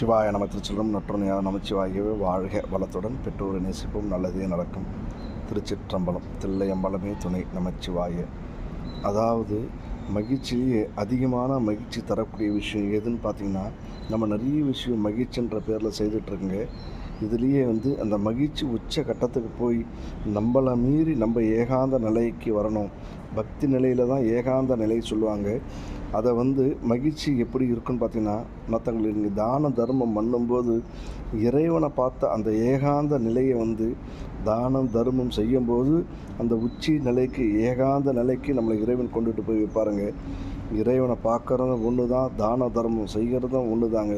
சிவாய நம திருச்செல்வம் நற்றுணையாக நமச்சிவாயவே வாழ்க வளத்துடன் பெற்றோரை நேசிப்போம். நல்லதே நடக்கும். திருச்சிற்றம்பலம் தில்லையம்பலமே துணை நமச்சிவாய. அதாவது மகிழ்ச்சியிலேயே அதிகமான மகிழ்ச்சி தரக்கூடிய விஷயம் எதுன்னு பார்த்தீங்கன்னா நம்ம நிறைய விஷயம் மகிழ்ச்சின்ற பேரில் செய்துட்ருக்குங்க இதுலேயே வந்து அந்த மகிழ்ச்சி உச்ச கட்டத்துக்கு போய் நம்மளை மீறி நம்ம ஏகாந்த நிலைக்கு வரணும். பக்தி நிலையில் தான் ஏகாந்த நிலை சொல்லுவாங்க. அதை வந்து மகிழ்ச்சி எப்படி இருக்குன்னு பார்த்தீங்கன்னா மற்றவங்களுக்கு நீங்கள் தான தர்மம் பண்ணும்போது இறைவனை பார்த்த அந்த ஏகாந்த நிலையை வந்து தானம் தர்மம் செய்யும்போது அந்த உச்சி நிலைக்கு ஏகாந்த நிலைக்கு நம்மளை இறைவன் கொண்டுட்டு போய் வைப்பாருங்க. இறைவனை பார்க்குறதும் ஒன்று தான் தான தர்மம் செய்கிறதும் ஒன்று தாங்க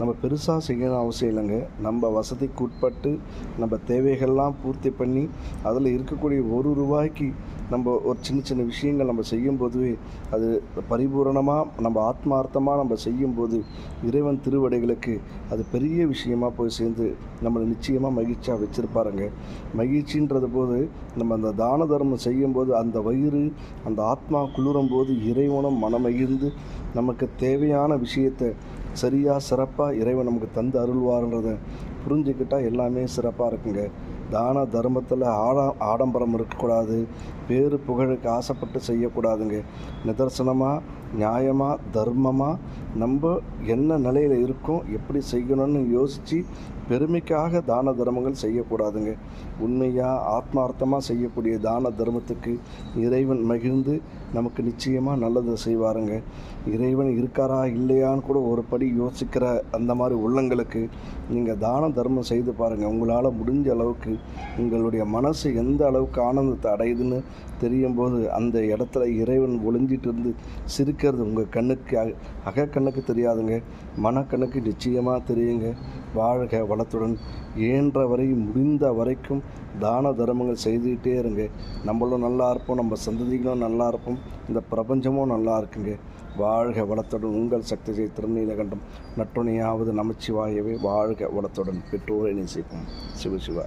நம்ம பெருசாக செய்யணும் அவசியம் இல்லைங்க. நம்ம வசதிக்கு உட்பட்டு நம்ம தேவைகள்லாம் பூர்த்தி பண்ணி அதில் இருக்கக்கூடிய ஒரு ரூபாய்க்கு நம்ம ஒரு சின்ன சின்ன விஷயங்கள் நம்ம செய்யும்போதுவே அது பரிபூரணமாக நம்ம ஆத்மார்த்தமாக நம்ம செய்யும்போது இறைவன் திருவடைகளுக்கு அது பெரிய விஷயமாக போய் சேர்ந்து நம்மளை நிச்சயமாக மகிழ்ச்சியாக வச்சுருப்பாருங்க. மகிழ்ச்சின்றது போது நம்ம அந்த தான தர்மம் செய்யும்போது அந்த வயிறு அந்த ஆத்மா குளிரும் போது இறைவனும் மனமகிழ்ந்து நமக்கு தேவையான விஷயத்தை சரியாக சிறப்பாக இறைவன் நமக்கு தந்து அருள்வார்ன்றதை புரிஞ்சுக்கிட்டால் எல்லாமே சிறப்பாக இருக்குங்க. தான தர்மத்தில் ஆடா ஆடம்பரம் இருக்கக்கூடாது. பேரு புகழுக்கு ஆசைப்பட்டு செய்யக்கூடாதுங்க. நிதர்சனமாக நியாயமாக தர்மமாக நம்ம என்ன நிலையில் இருக்கோம் எப்படி செய்யணும்னு யோசித்து பெருமைக்காக தான தர்மங்கள் செய்யக்கூடாதுங்க. உண்மையாக ஆத்மார்த்தமாக செய்யக்கூடிய தான தர்மத்துக்கு இறைவன் மகிழ்ந்து நமக்கு நிச்சயமாக நல்லதை செய்வாருங்க. இறைவன் இருக்காரா இல்லையான்னு கூட ஒரு படி யோசிக்கிற அந்த மாதிரி உள்ளங்களுக்கு நீங்கள் தான தர்மம் செய்து பாருங்கள் உங்களால் முடிஞ்ச அளவுக்கு உங்களுடைய மனசு எந்த அளவுக்கு ஆனந்தத்தை அடையுதுன்னு தெரியும் போது அந்த இடத்துல இறைவன் ஒளிஞ்சிட்டு இருந்து சிரிக்கிறது உங்கள் கண்ணுக்கு அக அகக்கண்ணுக்கு தெரியாதுங்க. மனக்கண்ணுக்கு நிச்சயமாக தெரியுங்க. வாழ்க வளத்துடன். இயன்ற வரை முடிந்த வரைக்கும் தான தர்மங்கள் செய்துக்கிட்டே இருங்க. நம்மளும் நல்லா இருப்போம் நம்ம சந்ததிகளும் நல்லா இருப்போம். இந்த பிரபஞ்சமும் நல்லா இருக்குங்க. வாழ்க வளத்துடன். உங்கள் சக்தி ஜெய் திருநீலகண்டம். நட்டுணையாவது நமச்சிவாயவே. வாழ்க வளத்துடன். பெற்றோரை நேசிப்போம். சிவ சிவா